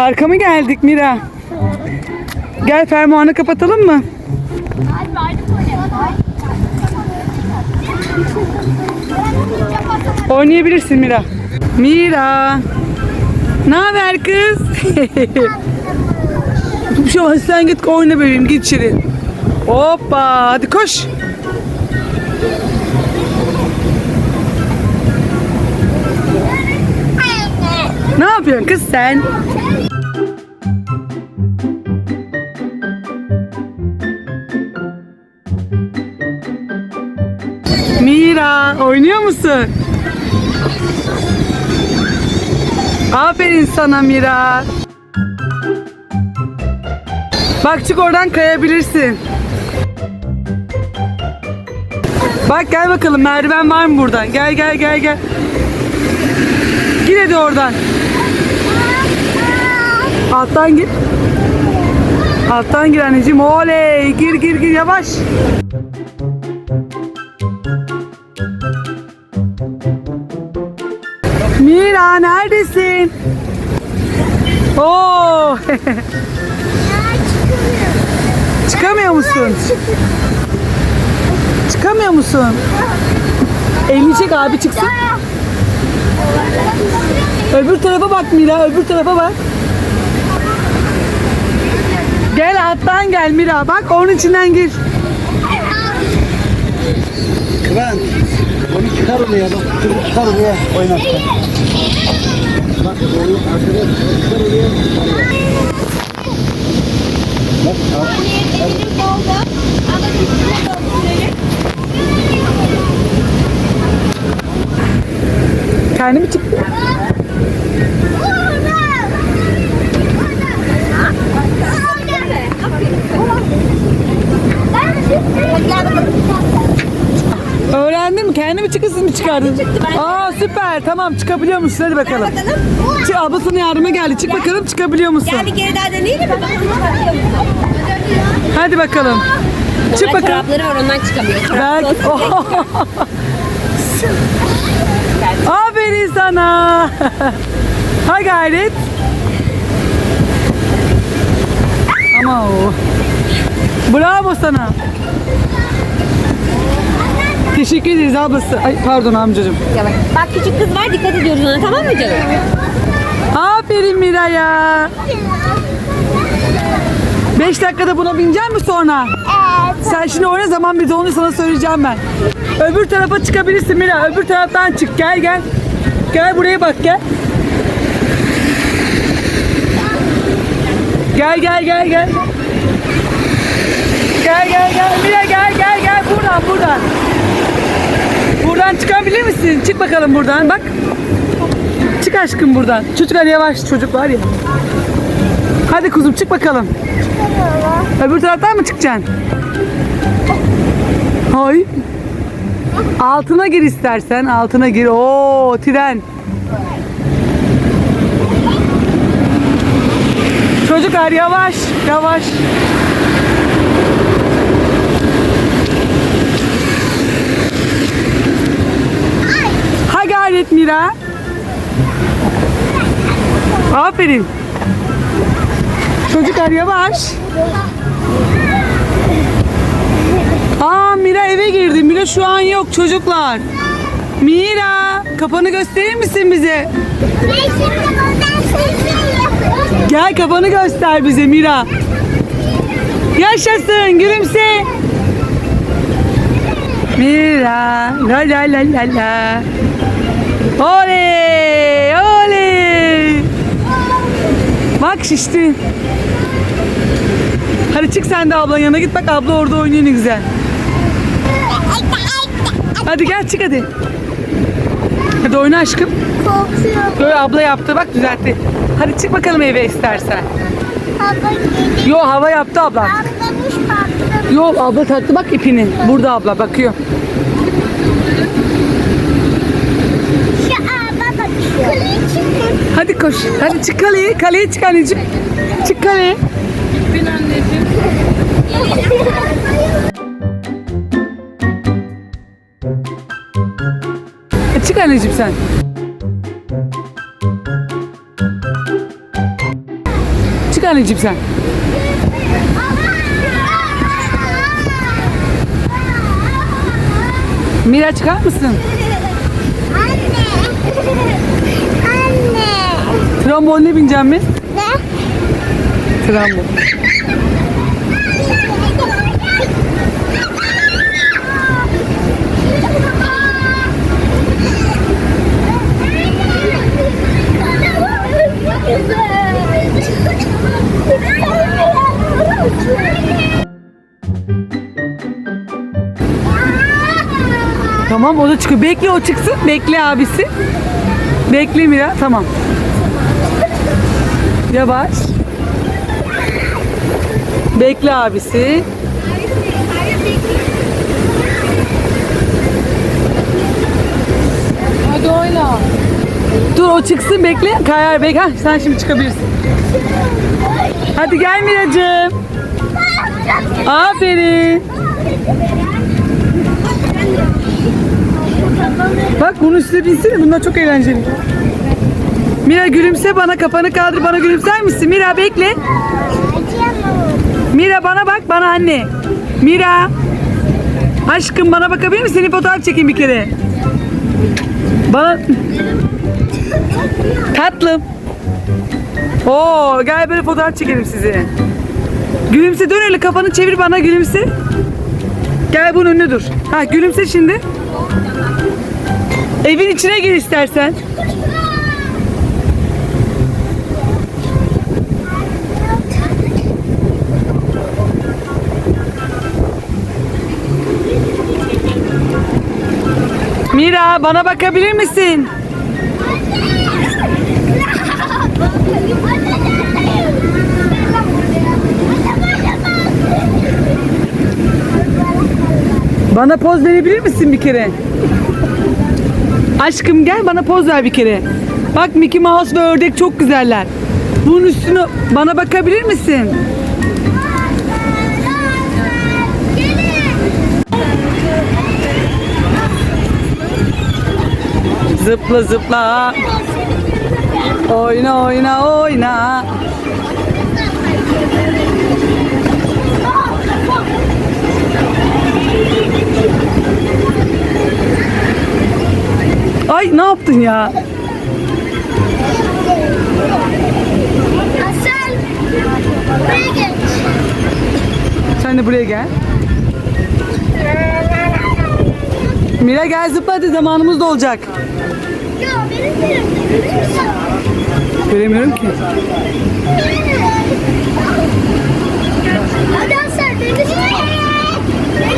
Parka mı geldik Mira? Gel fermuarını kapatalım mı? Oynayabilirsin Mira. Mira. Ne haber kız? Olmaz sen git oyna bebeğim git içeri. Hoppa hadi koş. Ne yapıyorsun kız sen? Oynuyor musun? Aferin sana Mira. Bak çık oradan kayabilirsin. Bak gel bakalım merdiven var mı buradan? Gel gel gel gel. Gir hadi oradan. Alttan gir. Alttan gir anneciğim. Oley. Gir gir gir yavaş. Mira neredesin? Oo. Çıkamıyor musun? Çıkamıyor musun? Elini çek abi çıksın. Öbür tarafa bak Mira, öbür tarafa bak. Gel alttan gel Mira. Bak onun içinden gir. Kıvan. Onu çıkar oraya bak. Şunu çıkar oraya oynat. Bak onu arkaya çıkar oraya. Bak al. Kendi mi çıktı? Öğrendin mi? Kendi çıkardın? Aa süper. Tamam çıkabiliyor musun? Hadi bakalım. Bakalım. Çık, ablasının yardıma geldi. Çık bakalım çıkabiliyor musun? Gel bir kere daha deneyelim mi? Hadi bakalım. Çık bakalım. Çorapları var ondan çıkamıyor. Çorap Belki... olsun. Aferin sana. ha gayret. Ama o. Bravo sana. Teşekkür ederiz ablası. Ay pardon amcacığım. Ya bak, bak küçük kız var dikkat ediyoruz ona tamam mı canım? Aferin Miray'a. 5 dakikada buna binecek mi sonra? Sen şimdi oyna zaman bir onu sana söyleyeceğim ben. Öbür tarafa çıkabilirsin Mira. Öbür taraftan çık. Gel gel. Gel buraya bak gel. Gel gel gel gel. Gel gel gel. Mira gel gel gel. Buradan buradan. Buradan çıkabilir misin? Çık bakalım buradan. Bak. Çık aşkım buradan. Çocuklar yavaş çocuk var ya. Hadi kuzum çık bakalım. Öbür taraftan mı çıkacaksın? Hay. Altına gir istersen. Altına gir. Oo tren. Çocuklar yavaş yavaş. Gayret Mira. Aferin. Çocuklar yavaş. Aa Mira eve girdi. Mira şu an yok çocuklar. Mira kafanı gösterir misin bize? Gel kafanı göster bize Mira. Yaşasın gülümse. Mira la la la la la. Oley oley. Bak şişti. Hadi çık sen de ablanın yanına git bak abla orada oynuyor ne güzel. Hadi gel çık hadi. Hadi oyna aşkım. Böyle abla yaptı bak düzeltti. Hadi çık bakalım eve istersen. Yo hava yaptı abla. Yo abla taktı bak ipini. Burada abla bakıyor. Hadi koş. Hadi çık kaleye. Kaleye çık anneciğim. Çık kaleye. Çık anneciğim sen. anneciğim sen. Mira çıkar mısın? Anne. Trombonuna bineceğim mi? Ne? Trombon. Tamam o da çıkıyor. Bekle o çıksın. Bekle abisi. Bekle Mira. Tamam. Yavaş. Bekle abisi. Hadi oyna. Dur o çıksın bekle. Kayar bekle. Hah, sen şimdi çıkabilirsin. Hadi gel Miracığım. Aferin. Bak bunun üstüne binsene. Bunlar çok eğlenceli. Mira gülümse bana kafanı kaldır bana gülümser misin? Mira bekle. Mira bana bak bana anne. Mira. Aşkım bana bakabilir misin? Seni fotoğraf çekeyim bir kere. Bana... Tatlım. Oo, gel böyle fotoğraf çekelim sizi. Gülümse dön öyle kafanı çevir bana gülümse. Gel bunun önüne dur. Ha gülümse şimdi. Evin içine gir istersen. Mira bana bakabilir misin? Bana poz verebilir misin bir kere? Aşkım gel bana poz ver bir kere. Bak Mickey Mouse ve ördek çok güzeller. Bunun üstüne bana bakabilir misin? Zıpla zıpla. Oyna oyna oyna. Ay ne yaptın ya? Asel. Buraya geç. Sen de buraya gel. Mira gel zıpla hadi zamanımız da olacak. Göremiyorum ki.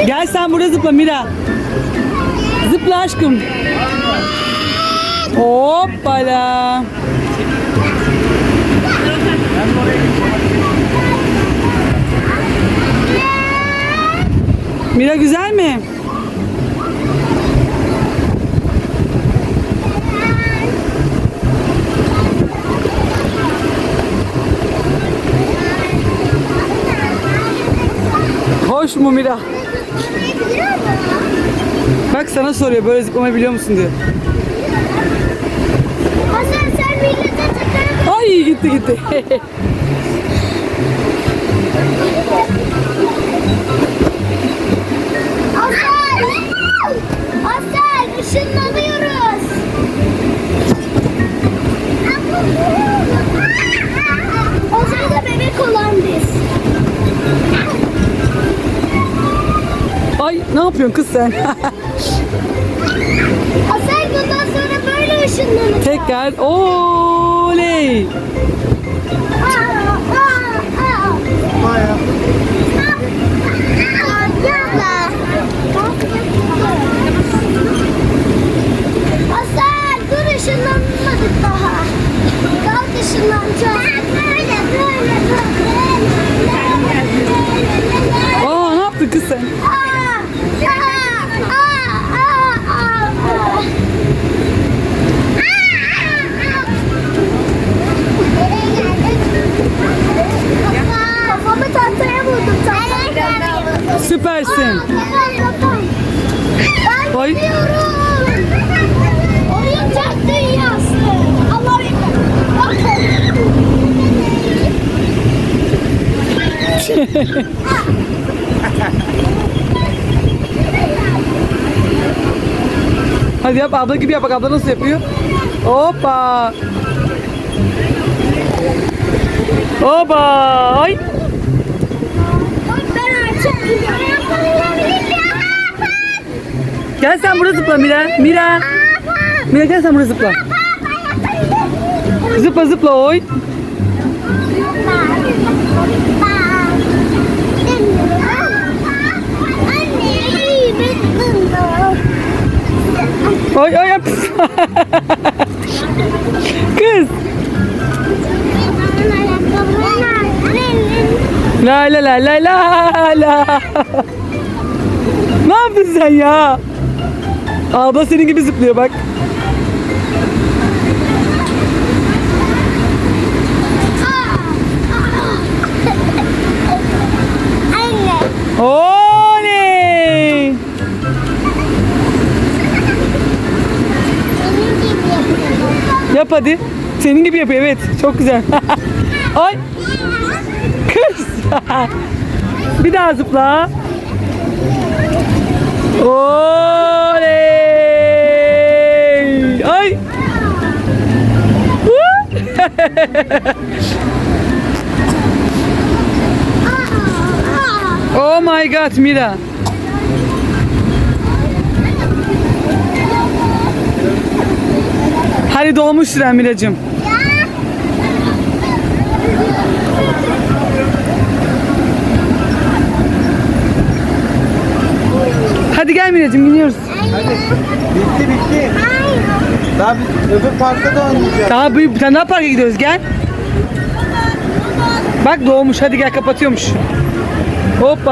Gel sen burada zıpla Mira. Zıpla aşkım. Hoppala. Mira güzel mi? Hoş mu Mira? Bak sana soruyor böyle zıplamayı biliyor musun diyor. Asel sen millete. Ay gitti gitti. ne yapıyorsun kız sen? Asel bundan sonra böyle ışınlanacağız. Tekrar oley. Asel Süpersin. Ben Oy. Oyuncak dünyası. Hadi yap abla gibi yap bak abla nasıl yapıyor. Hoppa. Hoppa. Ay. Gel sen burada zıpla Mira. Mira. Mira gel sen burada zıpla. Zıpla zıpla oy. Oy oy. Kız. La la la la la la. ne yaptın sen ya? Abla senin gibi zıplıyor bak. Oley! Yap hadi. Senin gibi yapıyor evet. Çok güzel. Ay. Bir daha zıpla. Oley! Ay! oh my god Mira. Hadi dolmuş süren Hadi gel Miracığım gidiyoruz. Bitti bitti. Daha biz öbür parkta da oynayacağız. Daha büyük bir tane daha parka gidiyoruz gel. Bak doğmuş hadi gel kapatıyormuş. Hoppa.